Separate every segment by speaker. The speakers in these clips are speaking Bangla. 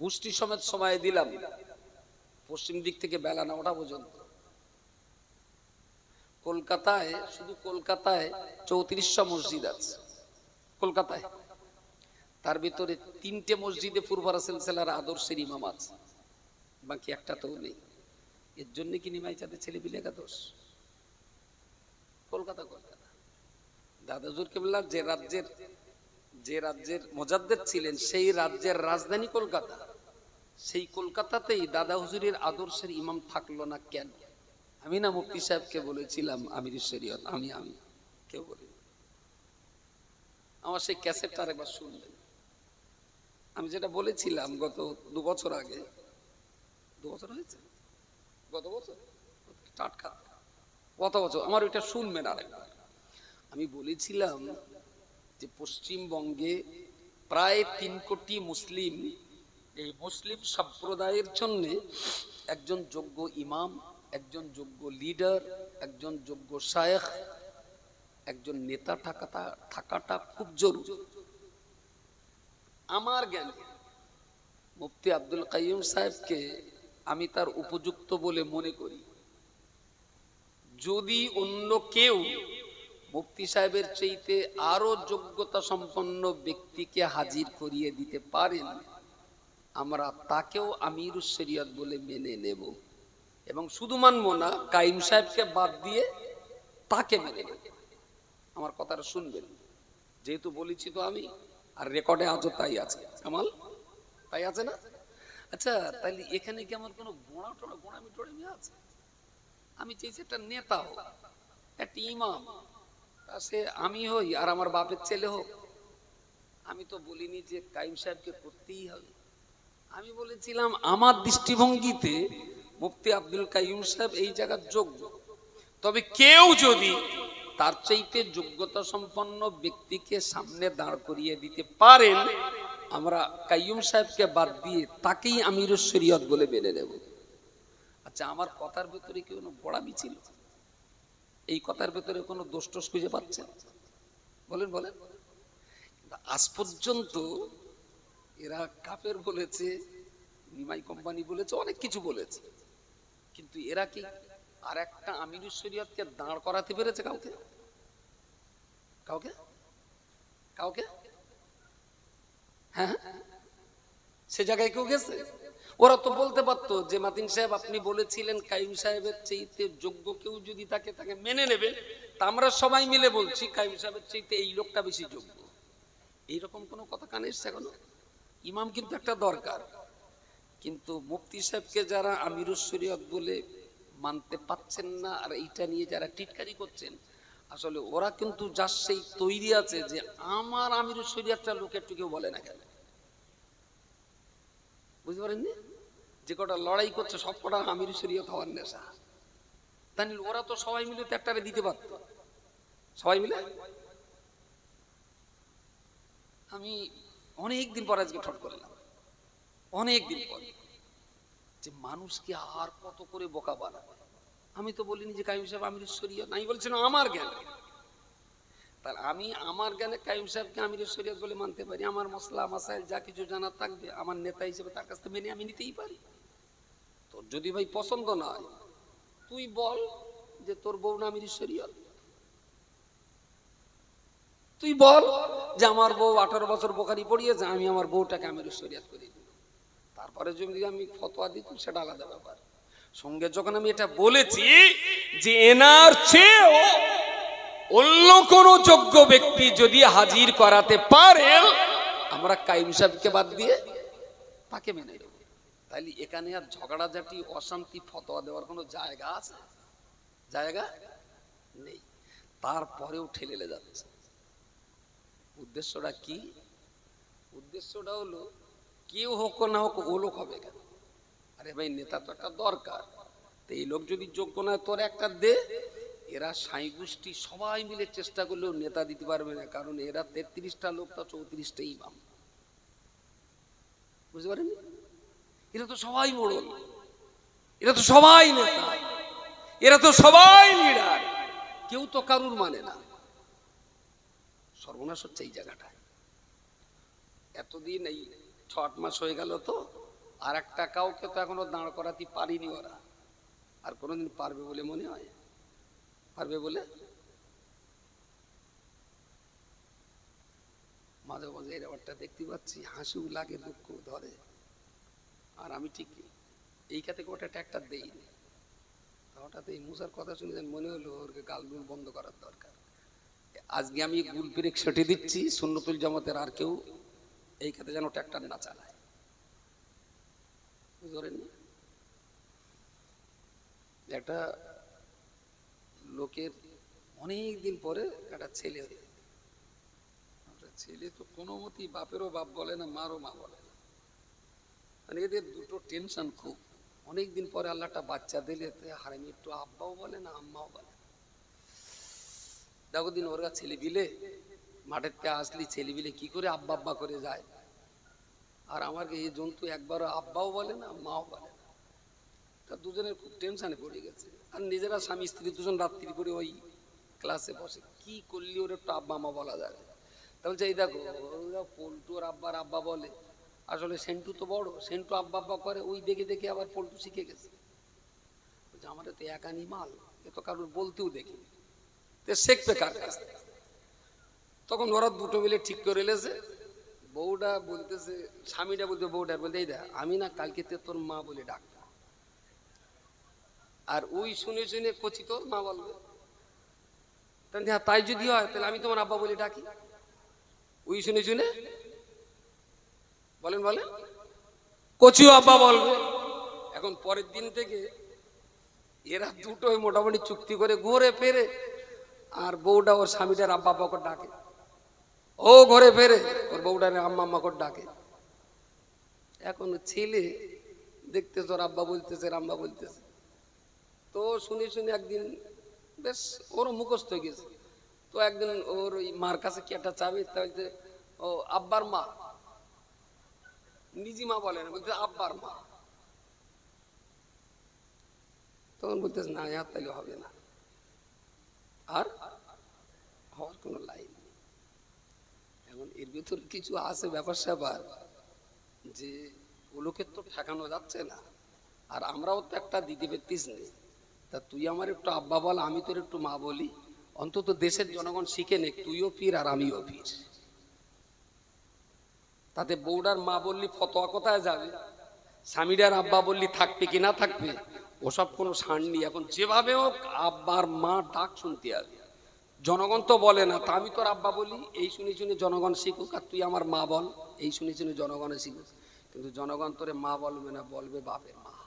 Speaker 1: গোষ্ঠী সমেত সময় দিলাম। পশ্চিম দিক থেকে বেলা নটা পর্যন্ত। কলকাতায়, শুধু কলকাতায় চৌত্রিশশো মসজিদ আছে। কলকাতায়। তার ভিতরে তিনটে মসজিদে ফুরফারা সিলসিলার আদর্শের ইমাম আছে। বাকি একটা তো নেই। এর জন্য কি নিমাই চাঁদের ছেলে পিলে দোষ কলকাতা কলকাতা। দাদাজুর কেবলার যে রাজ্যের যে রাজ্যের মোজাদ্দের ছিলেন, সেই রাজ্যের রাজধানী কলকাতা। সেই কলকাতাতেই দাদা হুজুরের আদর্শের ইমাম থাকল না কেন? আমি না মুফতি সাহেবকে বলেছিলাম, আমির শরীয়ত, আমি আমি। কেউ বলি আমার সেই ক্যাসেটটা আরেকবার শুনবেন। আমি যেটা বলেছিলাম গত দু বছর আগে, দু বছর হয়েছে? গত বছর? টাটকা। গত বছর? আমার ওইটা শুনবেন আরেকবার। আমি বলেছিলাম যে পশ্চিমবঙ্গে প্রায় তিন কোটি মুসলিম, এই মুসলিম সম্প্রদায়ের জন্য একজন যোগ্য ইমাম, একজন যোগ্য লিডার, একজন যোগ্য শায়েখ, একজন নেতা থাকাটা থাকাটা খুব জরুরি। আমার জ্ঞান, মুফতি আব্দুল কাইম সাহেবকে আমি তার উপযুক্ত বলে মনে করি। যদি অন্য কেউ মুফতি সাহেবের চাইতে আরও যোগ্যতা সম্পন্ন ব্যক্তিকে হাজির করিয়ে দিতে পারেন, আমরা তাকেও আমির শরিয়ত বলে মেনে নেব। এবং শুধু মানবো না, কাইম সাহেবকে বাদ দিয়ে তাকে মেনে নেব। আমার কথাটা শুনবেন। যেহেতু বলেছি তো আমি, আর রেকর্ডে আজও তাই আছে। কামাল, তাই আছে না? আচ্ছা তাহলে এখানে কি আমার কোনো গোড়া টোড়া গোড়ামি টোড়ামি আছে? আমি চাইছি একটা নেতা হোক একটা ইমাম সে আমি হই আর আমার বাপের ছেলে হোক। আমি তো বলিনি যে কাইম সাহেবকে করতেই হবে। আমি বলেছিলাম, আমার দৃষ্টিভঙ্গিতে মুফতি আব্দুল কাইম সাহেব এই জায়গার যোগ্য। তবে কেউ যদি তার চাইতে যোগ্যতা সম্পন্ন ব্যক্তিকে সামনে দাঁড় করিয়ে দিতে পারেন, আমরা কাইয়ুম সাহেবকে বাদ দিয়ে তাকেই আমির শরীয়ত বলে মেনে নেব। আচ্ছা আমার কথার ভেতরে কি কোনো বড়ামি ছিল? এই কথার ভেতরে কোনো দোষ টোষ খুঁজে পাচ্ছেন বলেন বলেন। আজ পর্যন্ত এরা কাপের বলেছে, নিমাই কোম্পানি বলেছে, অনেক কিছু বলেছে। কিন্তু এরা কি আর একটা আমিরুল শরীয়তকে দাঁড় করাতে পেরেছে কাউকে? কাউকে? কাউকে? হ্যাঁ। সে জায়গায় কেউ গেছে? ওরা তো বলতে পারতো যে মাতিন সাহেব আপনি বলেছিলেন কাইম সাহেবের চাইতে যোগ্য কেউ যদি তাকে তাকে মেনে নেবেন তা আমরা সবাই মিলে বলছি কাইম সাহেবের চাইতে এই লোকটা বেশি যোগ্য। এইরকম কোনো কথা কানে এসছে এখনও? ইমাম কিন্তু একটা দরকার। কিন্তু মুফতি সাহেবকে যারা আমিরুল শরীয়ত বলে মানতে পাচ্ছেন না, আর এইটা নিয়ে যারা টিটকারি করছেন, আসলে ওরা কিন্তু যার সেই তৈরি আছে যে আমার আমিরুল শরীয়তটা লোক একটু কেউ বলে না কেন? বুঝতে পারেননি? যে কটা লড়াই করছে, সব কটা আমিরুল শরীয়ত হওয়ার নেশা। তাই ওরা তো সবাই মিলে তো দিতে পারত। সবাই মিলে? আমি অনেক দিন পর আজকে ঠট করলাম অনেক দিন পর। যে মানুষকে আর কত করে বোকা বানাবে? আমি তো বলিনি যে কাইম সাহেব আমির শরীয়ত। আমি বলছিলাম আমার জ্ঞান। তাহলে আমি আমার জ্ঞানে কাইম সাহেবকে আমির শরীয়ত বলে মানতে পারি, আমার মশলা মাসাইল, যা কিছু জানার থাকবে, আমার নেতা হিসেবে তার কাছ থেকে মেনে আমি নিতেই পারি। তোর যদি ভাই পছন্দ না হয়, তুই বল যে তোর বউ না আমির শরীয়ত। তুই বল যে আমার বউ আঠারো বছর বোকারি পড়িয়েছে, আমি আমার বউটাকে আমির শরীয়ত করে তারপরে যদি আমি ফতোয়া দিত সেটা আলাদা ব্যাপার। সঙ্গে যখন আমি এটা বলেছি যে এনার চেয়েও অন্য কোন যোগ্য ব্যক্তি যদি হাজির করাতে পারেন, আমরা কাইম সাহেবকে বাদ দিয়ে তাকে মেনে নেব। তাইলে এখানে আর ঝগড়াঝাটি, অশান্তি, ফতোয়া দেওয়ার কোনো জায়গা আছে? জায়গা নেই। তারপরেও ঠেলেলে যাচ্ছে। উদ্দেশ্যটা কি? উদ্দেশ্যটা হলো, কেউ হোক না হোক ও লোক হবে কেন? আরে ভাই, নেতা তো একটা দরকার। তো এই লোক যদি যোগ্য না তোর একটা দে। এরা সাই গোষ্ঠী সবাই মিলে চেষ্টা করলেও নেতা দিতে পারবে না, কারণ এরা তেত্রিশটা লোক, তো চৌত্রিশটা ইমাম। বুঝতে পারেন এরা তো সবাই মোড়ল এরা তো সবাই নেতা। এরা তো সবাই লিডার। কেউ তো কারুর মানে না। সর্বনাশ হচ্ছে এই জায়গাটায়। এতদিন এই ছ আট মাস হয়ে গেল তো, আর একটা কাউকে তো এখনও দাঁড় করাতে পারিনি ওরা। আর কোনোদিন পারবে বলে মনে হয়? পারবে বলে মাঝে মাঝে এই ব্যাপারটা দেখতে পাচ্ছি, হাসিও লাগে দুঃখ ধরে। আর আমি ঠিক এই খাতে ওটা ট্যাক্টার দেইনি। তা হঠাৎ এই মুসার কথা শুনে মনে হলো ওর গাল গুল বন্ধ করার দরকার। আজকে আমি গুল ব্রেক সেটে দিচ্ছি, সুন্নতুল জামাতের আর কেউ এই খাতে যেন ট্র্যাক্টর না চালায়। বুঝতে একটা লোকের অনেক দিন পরে একটা ছেলে ছেলে তো কোনো মতেই বাপেরও বাপ বলে না, মারও মা বলে না। মানে এদের দুটো টেনশন খুব। অনেক দিন পরে আল্লাহটা বাচ্চা দিলে হারামি একটু আব্বাও বলে না, আম্মাও বলে দেখো দিন ওরা ছেলে বিলে মাঠের থেকে আসলি, ছেলে বিলে কি করে আব্বা আব্বা করে যায়? আর আমাকে এই জন্তু একবারও আব্বাও বলে না, মাও বলে না। তা দুজনের খুব টেনশনে পড়ে গেছে। আর নিজেরা স্বামী, স্ত্রী দুজন রাত্রি করে ওই ক্লাসে বসে। কি করলি ওর একটু আব্বা মা বলা যাবে? তা বলছে, এই দেখো, ওরা পল্টু ওর আব্বার আব্বা বলে। আসলে সেন্টু তো বড়, সেন্টু আব্বা আব্বা করে, ওই দেখে দেখে আবার পল্টু শিখে গেছে। বলছে, আমার তো একানি মাল এ তো কারোর বলতেও দেখিনি। তো শিখবে কার কাছ? তখন ওরা দুটো মিলে ঠিক করে এলেছে বউটা বলতেছে, স্বামীটা বলতে বউটা বলতে এই দেখ, আমি না কালকে তোর মা বলে ডাকবো। আর ওই শুনে শুনে কচি তোর মা বলবে। হ্যাঁ তাই যদি হয়, তাহলে আমি তোমার আব্বা বলে ডাকি। ওই শুনে শুনে বলেন বলেন। কচিও আব্বা বলবে। এখন পরের দিন থেকে এরা দুটোই মোটামুটি চুক্তি করে ঘুরে ফেরে, আর বউটা ওর স্বামীটার আব্বা আব্বা করে ডাকে। ও ঘরে ফেরে, ওর বউটার আম্মা আম্মা করে ডাকে। এখন ছেলে দেখতেছে ওর আব্বা বলতেছে আম্মা বলতেছে। তো শুনে শুনে একদিন বেশ ওরও মুখস্থ হয়ে গেছে। তো একদিন ওর ওই মার কাছে কি একটা চাবি তা বলতে ও, আব্বার মা। নিজি মা বলে না বলতে আব্বার মা। তখন বলতেছে, না আর তাহলে হবে না। আর হওয়ার কোনো লাইন নেই। এখন এর ভিতর কিছু আছে ব্যাপার স্যাপার যে ওগুলোকে তো ঠেকানো যাচ্ছে না, আর আমরাও তো একটা দিদি পেতিস নেই। তা তুই আমার একটু আব্বা বল, আমি তোর একটু মা বলি। অন্তত দেশের জনগণ শিখে নে তুইও পীর আর আমিও পীর। তাতে বৌডার মা বললি ফতোয়া কোথায় যাবে? স্বামীরার আব্বা বললি থাকবে কি না থাকবে? ওসব কোনো সার নেই। এখন যেভাবে হোক আব্বার মা ডাক শুনতে হবে। জনগণ তো বলে না, তা আমি তোর আব্বা বলি, এই শুনে শুনে জনগণ শিখুক আর তুই আমার মা বল, এই শুনে শুনে জনগণে শিখুক। কিন্তু জনগণ তোরে মা বলবে না, বলবে বাপের মা।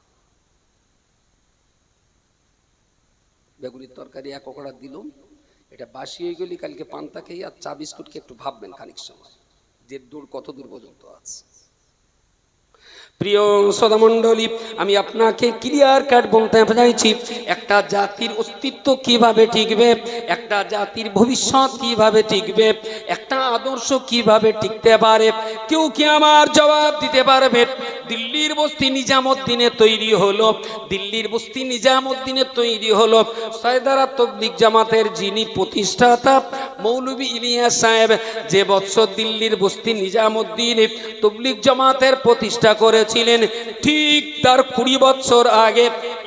Speaker 1: বেগুনির তরকারি এক ওকড়া দিলুম। এটা বাসি হয়ে গেলি কালকে পান্তা খেয়ে আর চা বিস্কুটকে একটু ভাববেন খানিক সময়। যে দূর কত দূর পর্যন্ত আছে। প্রিয় সদামণ্ডলী আমি আপনাকে ক্লিয়ার কাট বলতে চাইছি একটা জাতির অস্তিত্ব কীভাবে টিকবে, একটা জাতির ভবিষ্যৎ কীভাবে টিকবে, একটা আদর্শ কীভাবে টিকতে পারে, কেউ কি আমার জবাব দিতে পারবে? দিল্লির বস্তি নিজামুদ্দিনে তৈরি হলো। দিল্লির বস্তি নিজামুদ্দিনে তৈরি হলো। সয়দারা তবলিক জামাতের যিনি প্রতিষ্ঠাতা মৌলভী ইলিয়াস সাহেব, যে বৎসর দিল্লির বস্তি নিজামুদ্দিনে তবলিক জামাতের প্রতিষ্ঠা করেছিলেন, ঠিক তার কুড়ি বছর আগে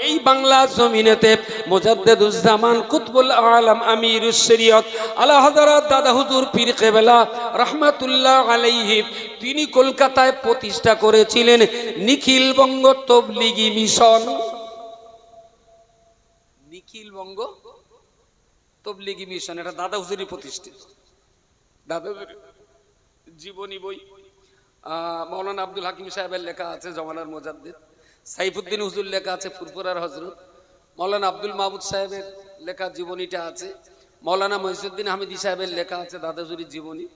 Speaker 1: এই বাংলা জমিনেতে মোজাদ্দেদুজ্জামান কুতবুল আলম আমির শরীয়ত, আলা হযরত দাদা হুজুর পীর কেবলা রহমাতুল্লাহ আলাইহি তিনি কলকাতায় প্রতিষ্ঠা করেছিলেন নিখিল বঙ্গ তবলিগি মিশন। নিখিল বঙ্গ তবলিগি মিশন, এটা দাদা হুজুরি প্রতিষ্ঠিত। দাদা জীবনী বই। মৌলানা আব্দুল হাকিম সাহেবের লেখা আছে জমানার মোজাদ্দিদ। সাইফুদ্দিন হুজুর লেখা আছে ফুরফুরার হজরত। মৌলানা আব্দুল মাহমুদ সাহেবের লেখা জীবনীটা আছে। মৌলানা মহিসুদ্দিন হামিদি সাহেবের লেখা আছে দাদা হুজুরির জীবনী।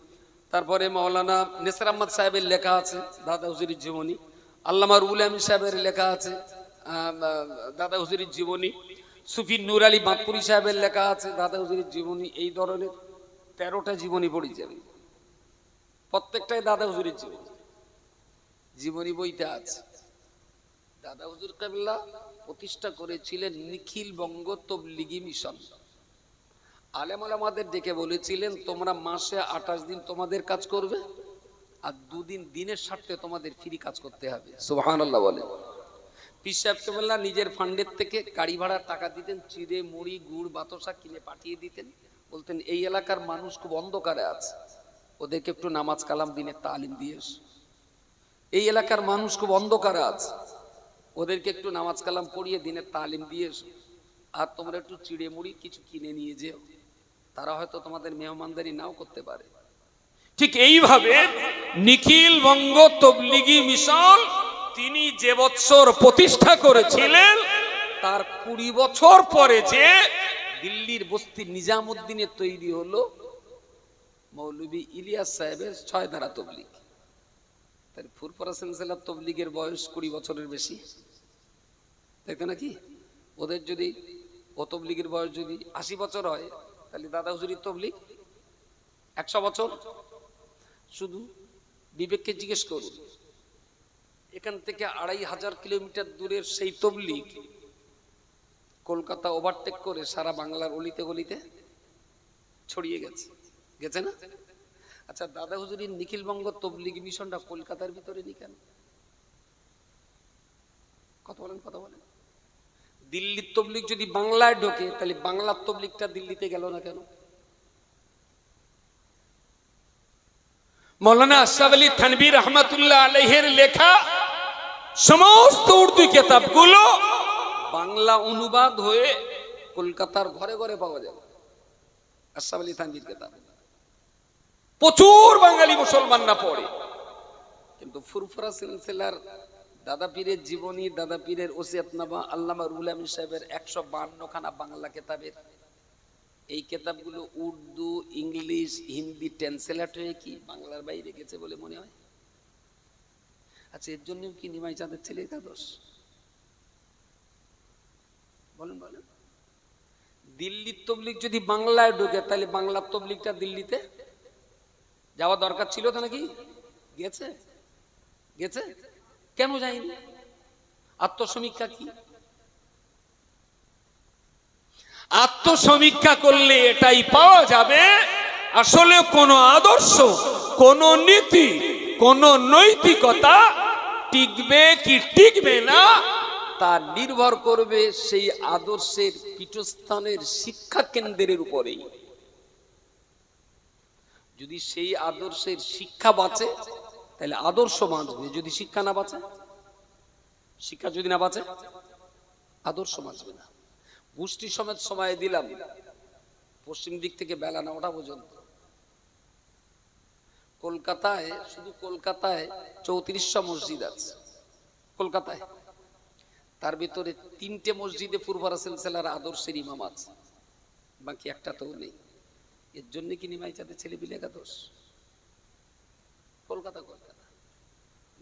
Speaker 1: তারপরে মৌলানা নেসর আহমদ সাহেবের লেখা আছে, দাদা হুজুরির জীবনী। আল্লামা রুল আমিন সাহেবের লেখা আছে দাদা হুজুরির জীবনী। সুফি নুর আলী বাঁকুড়ি সাহেবের লেখা আছে, দাদা হুজুরির জীবনী। এই ধরনের তেরোটা জীবনী পড়েছি যাবে প্রত্যেকটাই দাদা হুজুরের জীবনী। জীবনী বইতে আছে। দাদা হুজুর কাবিল্লা প্রতিষ্ঠা করেছিলেন নিখিল বঙ্গ তবলিগি মিশন। আলেম আলামাদের ডেকে বলেছিলেন তোমরা মাসে আঠাশ দিন তোমাদের কাজ করবে আর দুদিন দিনের স্বার্থে তোমাদের ফ্রি কাজ করতে হবে। সুহান আল্লাহ বলে। পীর সাহেবকে বললাম নিজের ফান্ডের থেকে গাড়ি ভাড়ার টাকা দিতেন চিড়ে মুড়ি গুড় বাতসা কিনে পাঠিয়ে দিতেন। বলতেন এই এলাকার মানুষ খুব অন্ধকারে আছে। ওদেরকে একটু নামাজ কালাম দিনে তালিম দিয়ে। এই এলাকার মানুষ খুব অন্ধকারে আছে। ওদেরকে একটু নামাজ কালাম পড়িয়ে দিনের তালিম দিয়ে। আর তোমরা একটু চিড়ে মুড়ি কিছু কিনে নিয়ে যেও। তারা হয়তো তোমাদের মেহমানদারি নাও করতে পারে।
Speaker 2: ঠিক এইভাবে নিখিল বঙ্গ তবলিগি মিশন তিনি যে বৎসর প্রতিষ্ঠা করেছিলেন, তার কুড়ি বছর পরে যে
Speaker 1: দিল্লির বস্তি নিজামুদ্দিনের তৈরি হলো, মৌলবী ইলিয়াস সাহেবের ছয় ধারা তবলিগ। তার ফুরফরা সিলসিলার তবলিগের বয়স কুড়ি বছরের বেশি। দেখতে নাকি? ওদের যদি ও তবলিগের বয়স যদি আশি বছর হয় তাহলে দাদা হুজুরির তবলিগ? একশো বছর? শুধু বিবেককে জিজ্ঞেস করুন। এখান থেকে আড়াই হাজার কিলোমিটার দূরের সেই তবলিগ কলকাতা ওভারটেক করে সারা বাংলার অলিতে গলিতে ছড়িয়ে গেছে। গেছে না? আচ্ছা দাদা হুজুরির নিখিলবঙ্গ তবলিগ মিশনটা কলকাতার ভিতরে নি কেন? কথা বলেন কথা বলেন? দিল্লির তবলিগ যদি বাংলায় ঢোকে, তাহলে বাংলার তবলিগটা দিল্লিতে গেল না কেন?
Speaker 2: মৌলানা আশরাফ আলী থানবী রহমতুল্লাহ আলহের লেখা সমস্ত উর্দু কিতাবগুলো
Speaker 1: বাংলা অনুবাদ হয়ে কলকাতার ঘরে ঘরে পাওয়া যাবে আশরাফ আলী থানবির কেতাব।
Speaker 2: প্রচুর বাঙালি মুসলমানরা পড়ে।
Speaker 1: কিন্তু ফুরফুরা সিলসিলার দাদা পীরের জীবনী, দাদা পীরের ওসিয়াতনামা আল্লামা রুল আমিন সাহেবের একশো বান্নখানা বাংলা কেতাবের। এই কেতাবগুলো উর্দু, ইংলিশ, হিন্দি ট্রান্সলেট হয়ে কি বাংলার বাইরে গেছে বলে মনে হয়? আচ্ছা এর জন্য কি নিমাই চাঁদের ছেলে একাদশ? বলেন বলেন। দিল্লির তবলিক যদি বাংলায় ঢোকে, তাহলে বাংলার তবলিকটা দিল্লিতে? যাওয়া দরকার ছিল তো নাকি? গেছে? গেছে? কেন যায়নি? আত্মসমীক্ষা কি?
Speaker 2: আত্মসমীক্ষা করলে এটাই পাওয়া যাবে আসলে কোন আদর্শ, কোন নীতি, কোন নৈতিকতা টিকবে কি টিকবে না
Speaker 1: তা নির্ভর করবে সেই আদর্শের পীঠস্থানের শিক্ষা কেন্দ্রের উপরেই। যদি সেই আদর্শের শিক্ষা বাঁচে তাহলে আদর্শ বাঁচবে যদি শিক্ষা না বাঁচে? শিক্ষা যদি না বাঁচে? আদর্শ বাঁচবে না। গোষ্ঠী সমেত সময় দিলাম। পশ্চিম দিক থেকে বেলা না নটা পর্যন্ত। কলকাতায়, শুধু কলকাতায় চৌত্রিশটা মসজিদ আছে। কলকাতায়। তার ভিতরে তিনটে মসজিদে পূর্বারা সিলসিলার আদর্শের ইমাম আছে। বাকি একটা তো নেই। এর জন্য কি নিমাই চাঁদের ছেলে বিলে একাদশ কলকাতা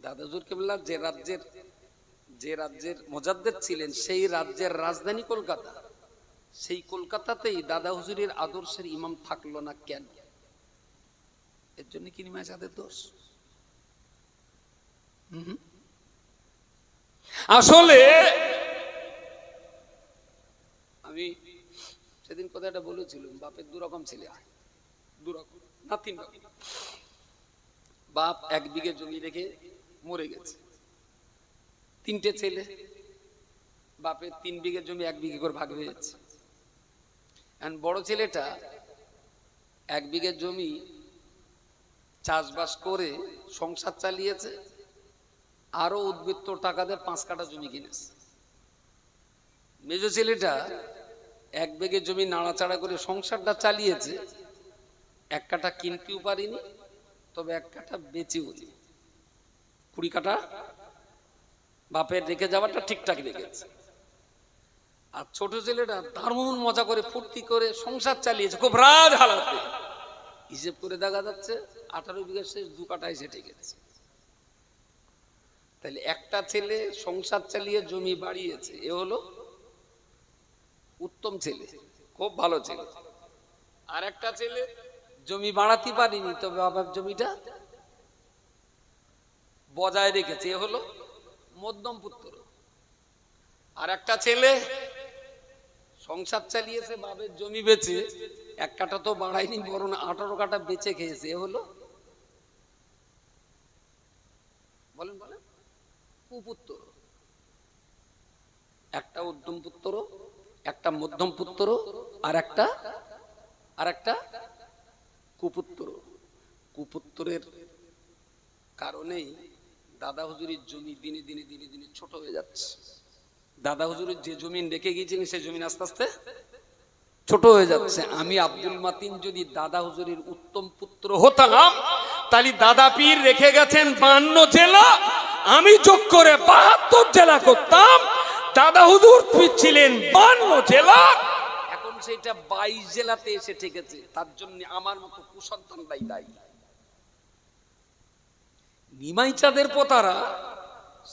Speaker 1: দাদাজুর কেবলা যে রাজ্যের যে রাজ্যের মোজাদ্দের ছিলেন, সেই রাজ্যের রাজধানী কলকাতা। সেই কলকাতাতেই দাদা হুজুরের আদর্শের ইমাম থাকল না কেন? এর জন্য কি নিমাই চাঁদের দোষ?
Speaker 2: আসলে
Speaker 1: আমি সেদিন কথাটা বলেছিলাম, বাপের দু রকম ছেলে। হয় দু রকম না তিন রকম বাপ এক বিঘে জমি রেখে মরে গেছে। তিনটে ছেলে, বাপের তিন বিঘে জমি এক বিঘে করে ভাগ হয়ে যাচ্ছে। বড় ছেলেটা এক বিঘে জমি চাষবাস করে সংসার চালিয়েছে আরও উদ্বৃত্ত টাকা দিয়ে পাঁচ কাটা জমি কিনেছে। মেজ ছেলেটা এক বেগে জমি নাড়াচাড়া করে সংসারটা চালিয়েছে, এক কাঠা কিনতেও পারিনি তবে এক কাঠা বেচেও নি কুড়ি কাঠা বাপের রেখে যাওয়াটা ঠিকঠাক রেখেছে। আর ছোট ছেলেটা দারুণ মজা করে ফুর্তি করে সংসার চালিয়েছে, খুব রাজ হালাতে। হিসেব করে দেখা যাচ্ছে আঠারো বিঘা শেষ দু কাঠা এসে ঠেকেছে তাহলে একটা ছেলে সংসার চালিয়ে জমি বাড়িয়েছে, এ হলো উত্তম ছেলে, খুব ভালো ছেলে। আর একটা ছেলে জমি বাড়াতে পারিনি, তবে বাবার জমিটা বজায় রেখেছে, এ হলো মধ্যম পুত্র। আর একটা ছেলে সংসার চালিয়েছে বাবের জমি বেচে, এক কাটা তো বাড়ায়নি, বরং আঠারো কাটা বেচে খেয়েছে, এ হলো বলেন বলেন, কুপুত্র। একটা উত্তম পুত্র, একটা মধ্যম পুত্র, আর একটা আর একটা কুপুত্র কুপুত্রের কারণেই দাদা হুজুরের জমি দিনে দিনে দিনে দিনে ছোট হয়ে যাচ্ছে। দাদা হুজুরের যে জমিন রেখে গিয়েছিলেন সেই জমিন আস্তে আস্তে ছোট হয়ে যাচ্ছে। আমি আব্দুল মাতিন যদি দাদা হুজুরের উত্তম পুত্র
Speaker 2: হতাম, তাহলে দাদা পীর রেখে গেছেন বান্ন জেলা। আমি চোখ করে বাহাত্তর জেলা করতাম। দাদা হুজুর ছিলেন বান্ন জেলা।
Speaker 1: সেটা বাইশ জেলাতে এসে ঠেকেছে। তার জন্য আমার মতো কুসন্তানটাই দায়ী। নিমাই চাঁদের পোতারা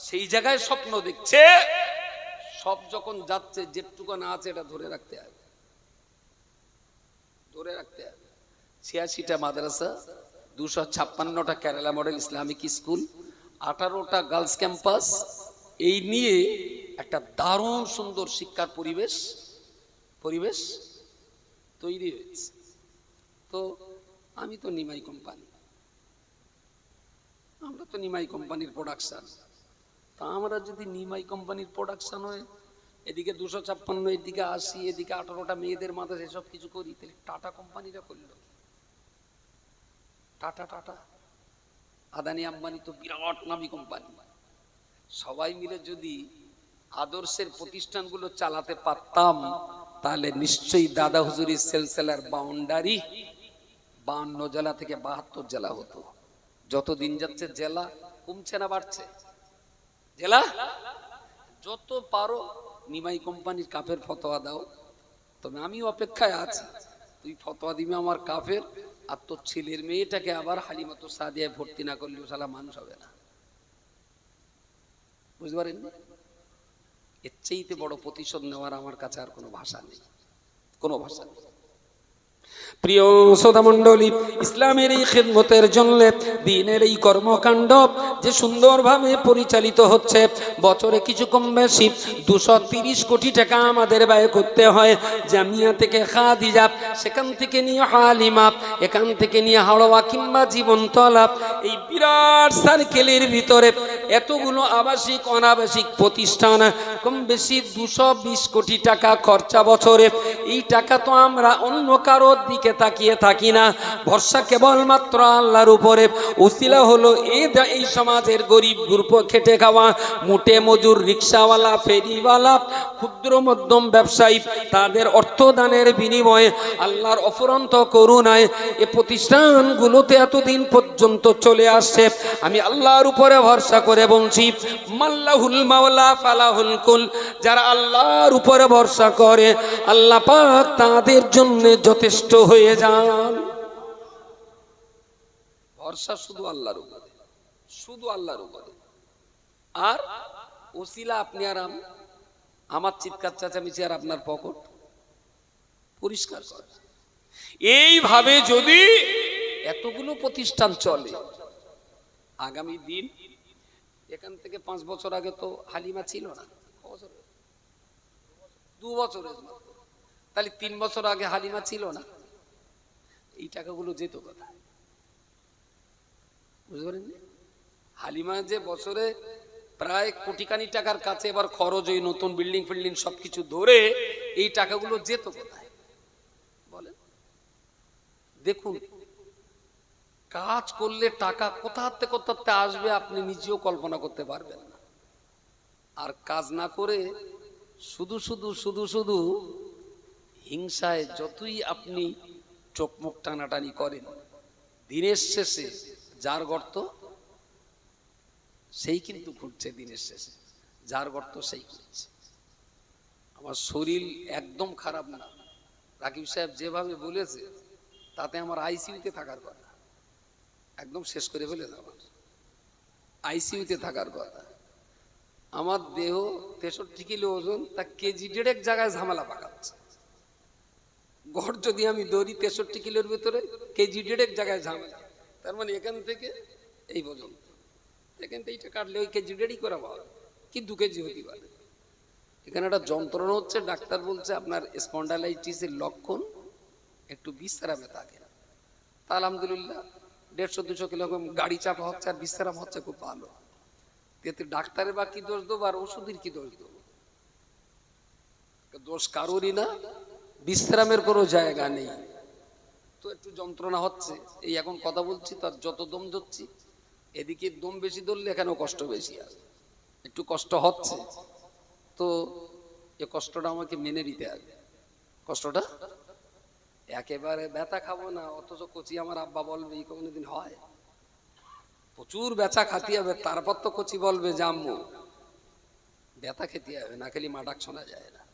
Speaker 1: সেই জায়গায় স্বপ্ন দেখছে, সব যখন যাচ্ছে যেটুকু না আছে এটা ধরে রাখতে হবে। ধরে রাখতে হবে। ছিয়াশিটা মাদ্রাসা, দুশো ছাপ্পান্নটা কেরালা মডেল ইসলামিক স্কুল, আঠারোটা গার্লস ক্যাম্পাস। এই নিয়ে একটা দারুণ সুন্দর শিক্ষার পরিবেশ পরিবেশ তৈরি হয়েছে। তো আমি তো নিমাই কোম্পানি। আমরা তো নিমাই কোম্পানির প্রোডাকশন তা আমরা যদি নিমাই কোম্পানির প্রোডাকশন হয়, এদিকে দুশো ছাপ্পান্ন, এদিকে আশি, এদিকে আঠারোটা মেয়েদের মাথায় এসব কিছু করি, তাহলে টাটা কোম্পানিরা করল? Tata tata. আদানি আম্বানি তো বিরাট নামী কোম্পানি। সবাই মিলে যদি আদর্শের প্রতিষ্ঠানগুলো চালাতে পারতাম তাহলে নিশ্চয়ই দাদা হুজুরি সেলসেলার বাউন্ডারি বান্ন জেলা থেকে বাহাত্তর জেলা হতো। যত দিন যাচ্ছে জেলা কমছে না বাড়ছে। জেলা? যত পারো নিমাই কোম্পানির কাফের ফতোয়া দাও। তবে আমি অপেক্ষায় আছি। তুই ফতোয়া দিবি আমার কাফের, আর তোর ছেলের মেয়েটাকে আবার হালিমাতো সাদিয়ায় ভর্তি না করলেও সালা মানুষ হবে না। বুঝতে পারেন এর চেয়েতে বড় প্রতিশোধ নেওয়ার আমার কাছে আর কোনো ভাষা নেই। কোনো ভাষা নেই।
Speaker 2: প্রিয় শ্রোতা মণ্ডলী, ইসলামের এই খেদমতের জন্য, দিনের এই কর্মকাণ্ড যে সুন্দরভাবে পরিচালিত হচ্ছে, বছরে কিছু কম বেশি দুশো তিরিশ কোটি টাকা আমাদের ব্যয় করতে হয়। জামিয়া থেকে খাদিজা, সেখান থেকে নিয়ে হালিমা, এখান থেকে নিয়ে হাওড়া কিংবা জীবনতলা, এই বিরাট সার্কেলের ভিতরে এতগুলো আবাসিক, অনাবাসিক প্রতিষ্ঠান, কম বেশি দুশো বিশ কোটি টাকা খরচা বছরে। এই টাকা তো আমরা অন্য কারোর দিকে তাকিয়ে থাকি না। ভরসা কেবলমাত্র আল্লাহর উপরে। উসিলা হলো এই সমাজের গরিব গ্রুপ খেটে খাওয়া, মুটে মজুর রিক্সাওয়ালা, ফেরিওয়ালা, ক্ষুদ্র মধ্যম ব্যবসায়ী, তাদের অর্থদানের বিনিময়ে আল্লাহর অফুরন্ত করুণায় এ প্রতিষ্ঠানগুলোতে এতদিন পর্যন্ত চলে আসছে। আমি আল্লাহর উপরে ভরসা করে। বলছি মাল্লাহুল মাওলা ফালাহুল কুল। যারা আল্লাহর উপরে ভরসা করে, আল্লাহ পাক তাদের জন্য যথেষ্ট হয়ে যান।
Speaker 1: ভরসা শুধু আল্লাহর উপরে। শুধু আল্লাহর উপরে। আর ওসিলা আপনি আর আম, আমার চিৎকার চেঁচামেচি আর আপনার পকেট, পরিষ্কার করে।
Speaker 2: এইভাবে যদি
Speaker 1: এতগুলো প্রতিষ্ঠান চলে, আগামী দিন এখান থেকে পাঁচ বছর আগে তো হালিমা ছিল না। বছর? দু বছরের তাহলে তিন বছর আগে হালিমা ছিল না। এই টাকাগুলো যেত কোথায়? বুঝতে পারেন হালিমা যে বছরে প্রায় কোটিখানি টাকার কাছে এবার খরচ ওই নতুন বিল্ডিং ফিল্ডিং সবকিছু ধরে এই টাকাগুলো যেত কোথায়? বলেন। দেখুন কাজ করলে টাকা কোথাতে কোথাতে আসবে আপনি নিজেও কল্পনা করতে পারবেন না। আর কাজ না করে শুধু শুধু শুধু শুধু হিংসায় যতই আপনি চোখ মুখ টানাটানি করেন, দিনের শেষে যার গর্ত সেই কিন্তু ঘুরছে দিনের শেষে, যার গর্ত সেই ঘুরছে। আমার শরীর একদম খারাপ না। রাকিব সাহেব যেভাবে বলেছে, তাতে আমার আইসিইউতে থাকার কথা। একদম শেষ করে ফেলে আমার আইসিইউতে থাকার কথা। আমার দেহ তেষট্টি কিলো ওজন, তা কেজি দেড়েক জায়গায় ঝামেলা পাকাচ্ছে। গড় যদি আমি দৌড়ি তেষট্টি কিলোর ভিতরে, কেজি দেড়েক জায়গায় ঝামেলা। তার মানে এখান থেকে এই পর্যন্ত। এখান থেকে এইটা কাটলে ওই কেজি দেড়ই করা পাওয়া কি দু কেজি হতে পারে? এখানে একটা যন্ত্রণা হচ্ছে, ডাক্তার বলছে আপনার স্পন্ডালাইটিসের লক্ষণ একটু বিশ্রামে থাকে। তা আলহামদুলিল্লাহ দেড়শো দুশো কিলোগ্রাম গাড়ি চাপা হচ্ছে আর বিশ্রাম হচ্ছে, খুব ভালো। এতে ডাক্তারের বা কি দোষ দেবো আর ওষুধের কি দোষ দেবো? দোষ কারোরই না, বিশ্রামের কোনো জায়গা নেই। তো একটু যন্ত্রণা হচ্ছে, এই এখন কথা বলছি, তার যত দম ধরছি, এদিকে দম বেশি ধরলে এখানেও কষ্ট বেশি আছে একটু কষ্ট হচ্ছে, তো এ কষ্টটা আমাকে মেনে নিতে হবে। কষ্টটা? একেবারে ব্যথা খাব না, অথচ কচি আমার আব্বা বলবে, এই কোনোদিন হয়? প্রচুর ব্যথা খাতি হবে, তারপর তো কচি বলবে যে আম্মু ব্যথা খেতে হবে, না খেলি মাডাক শোনা যায় না।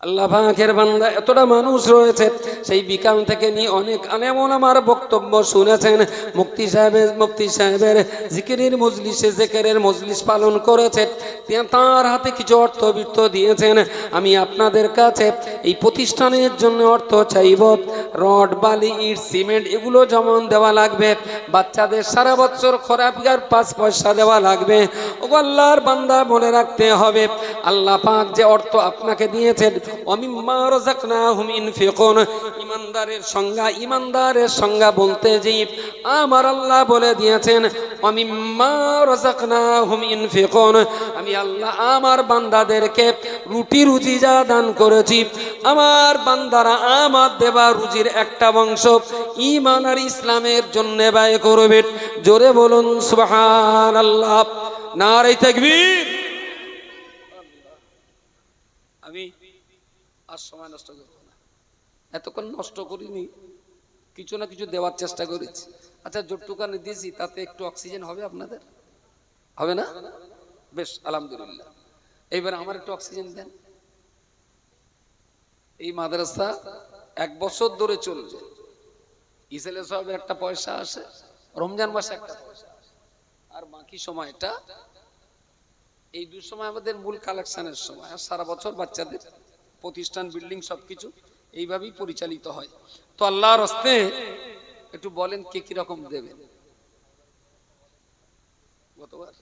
Speaker 2: আল্লাহ পাকের বান্দা এতটা মানুষ রয়েছে, সেই বিকাল থেকে নিয়ে অনেক আলেমন আমার বক্তব্য শুনেছেন। মুক্তি সাহেবের মুক্তি সাহেবের জিকিরের মজলিসে, জেকেরের মজলিস পালন করেছে। তে- তার হাতে কিছু অর্থ বৃত্ত দিয়েছেন। আমি আপনাদের কাছে এই প্রতিষ্ঠানের জন্য অর্থ চাইব। রড, বালি, ইট, সিমেন্ট, এগুলো যেমন দেওয়া লাগবে। বাচ্চাদের সারা বছর খরাপিয়ার পাঁচ পয়সা দেওয়া লাগবে। ও আল্লাহর বান্দা, মনে রাখতে হবে, আল্লাহ পাক যে অর্থ আপনাকে দিয়েছেন ইমানদারের সংজ্ঞা ইমানদারের সংজ্ঞা বলতে যে, আমার আল্লাহ বলে দিয়েছেন, অমিম্মা রাযাকনাহুম ইনফিকুন। আমি আল্লাহ আমার বান্দাদেরকে রুটি রুজি যা দান করেছি, আমার বান্দারা আমার দেবা রুজির একটা বংশ ইমান আর ইসলামের জন্য ব্যয় করবে। জোরে বলুন, সুবহানাল্লাহ। নারে তাকবীর।
Speaker 1: আমি আর সময় নষ্ট করব না। এতক্ষণ নষ্ট করিনি, কিছু না কিছু দেওয়ার চেষ্টা করেছি। আচ্ছা জোটটুকানি দিয়েছি, তাতে একটু অক্সিজেন হবে আপনাদের? হবে না? বেশ, আলহামদুলিল্লাহ। এইবার আমার একটু অক্সিজেন দেন। এই মাদ্রাসা এক বছর ধরে চলছে। ইসেলে সাহেবের একটা পয়সা আসে, রমজান মাসে একটা আর বাকি সময়টা, এই দু সময় আমাদের মূল কালেকশনের সময়। আর সারা বছর বাচ্চাদের প্রতিষ্ঠান, বিল্ডিং সবকিছু এইভাবেই পরিচালিত হয়। তো আল্লাহর হস্তে একটু বলেন কে কীরকম দেবেন গতবার।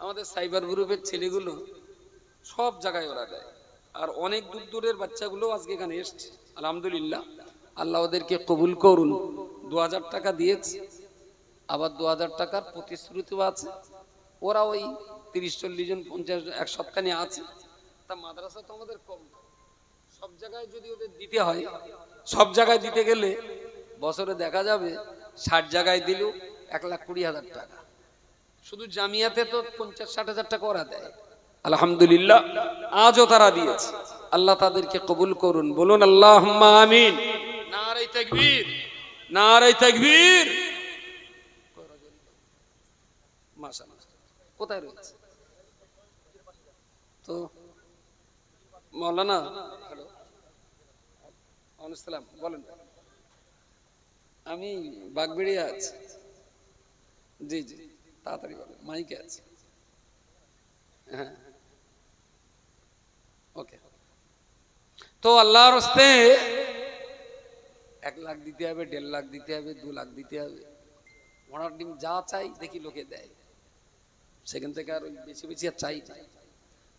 Speaker 1: আমাদের সাইবার গ্রুপের ছেলেগুলো সব জায়গায় ওরা দেয়। আর অনেক দূর দূরের বাচ্চাগুলো আজকে এখানে এসছে। আলহামদুলিল্লাহ, আল্লাহ ওদেরকে কবুল করুন। দু হাজার টাকা দিয়েছে, আবার দু হাজার টাকার প্রতিশ্রুতিও আছে। ওরা ওই তিরিশ, চল্লিশ জন, পঞ্চাশ জন, এক সপ্তাহে আছে। তা মাদ্রাসা তো আমাদের কম। সব জায়গায় যদি ওদের দিতে হয়, সব জায়গায় দিতে গেলে বছরে দেখা যাবে ষাট জায়গায় দিলেও এক লাখ কুড়ি হাজার টাকা। শুধু জামিয়াতে তো পঞ্চাশ ষাট হাজার টাকা ওরা দেয়।
Speaker 2: আলহামদুলিল্লাহ আজও তারা দিয়েছে। আল্লাহ তাদেরকে কবুল করুন বলুন আল্লাহ আমিন। নারাই তাকবীর নারাই তাকবীর।
Speaker 1: কোথায় রয়েছে? তো মৌলানা হ্যালো। বলেন। আমি বাগবেড়িয়া আছি। জি জি। তাড়াতাড়ি বলেন মাইকে আছে। হ্যাঁ ওকে তো আল্লাহর হস্তে এক লাখ দিতে হবে, দেড় লাখ দিতে হবে, দু লাখ দিতে হবে। ঘোড়ার ডিম যা চাই দেখি লোকে দেয়। সেখান থেকে আর বেশি বেশি আর চাই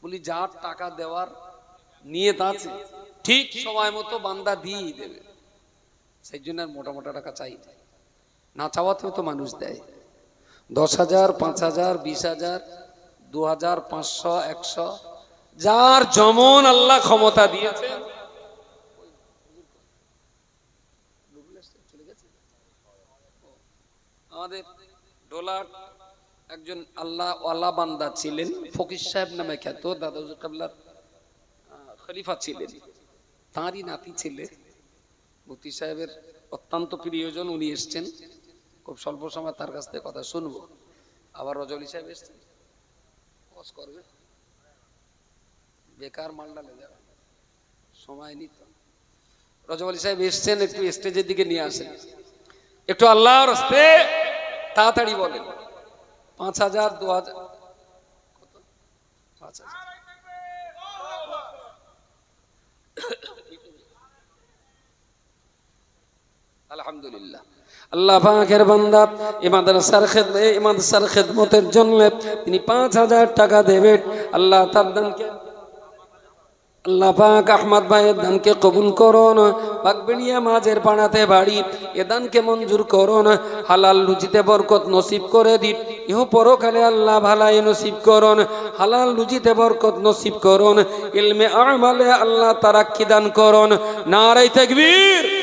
Speaker 1: বলি যার টাকা দেওয়ার নিয়ত আছে, ঠিক সময় মতো বান্দা দিয়েই দেবে। সেই জন্য আর মোটা মোটা টাকা চাই না চাওয়াতেও তো মানুষ দেয়। দশ হাজার, পাঁচ হাজার, বিশ হাজার, দু হাজার, পাঁচশো, একশো।
Speaker 2: যার যেমন আল্লাহ ক্ষমতা দিয়েছে।
Speaker 1: আমাদের ডোলার একজন আল্লাহ আল্লাহ বান্দা ছিলেন, ফকির সাহেব নামে খ্যাত দাদা কাবলার খলিফা ছিলেন। তাঁরই নাতি ছেলে। মুফতি সাহেবের অত্যন্ত প্রিয়জন, উনি এসছেন। খুব স্বল্প সময় তার কাছ থেকে কথা শুনব। আবার রজলি সাহেব এসছেন। বস করবে। বেকার মাল ডালে যাবে। সময় নিত। রজব আলী সাহেব এসছেন, একটু স্টেজের দিকে নিয়ে আসেন। একটু আল্লাহর হস্তে তাড়াতাড়ি বলেন। পাঁচ হাজার, দু হাজার? পাঁচ হাজার। আলহামদুলিল্লাহ।
Speaker 2: আল্লাহ পাকের বান্দা এই মাদ্রাসার খেদমত, এই মাদ্রাসার খেদমতের জন্য তিনি পাঁচ হাজার টাকা দেবেন। আল্লাহ তার দানকে, আল্লাহ পাক আহমদ ভাইয়ের দানকে কবুল করুন বাগবেড়িয়া মাঝের পাড়াতে বাড়ি, এ দানকে মঞ্জুর করুন, হালাল রুজিতে বরকত নসিব করে দিন। ইহ পরকালে আল্লাহ ভালাই নসিব করুন, হালাল রুজিতে বরকত নসিব করুন। ইলমে আমালে আল্লাহ তারাক্কি দান করুন। নারাই তাকবীর।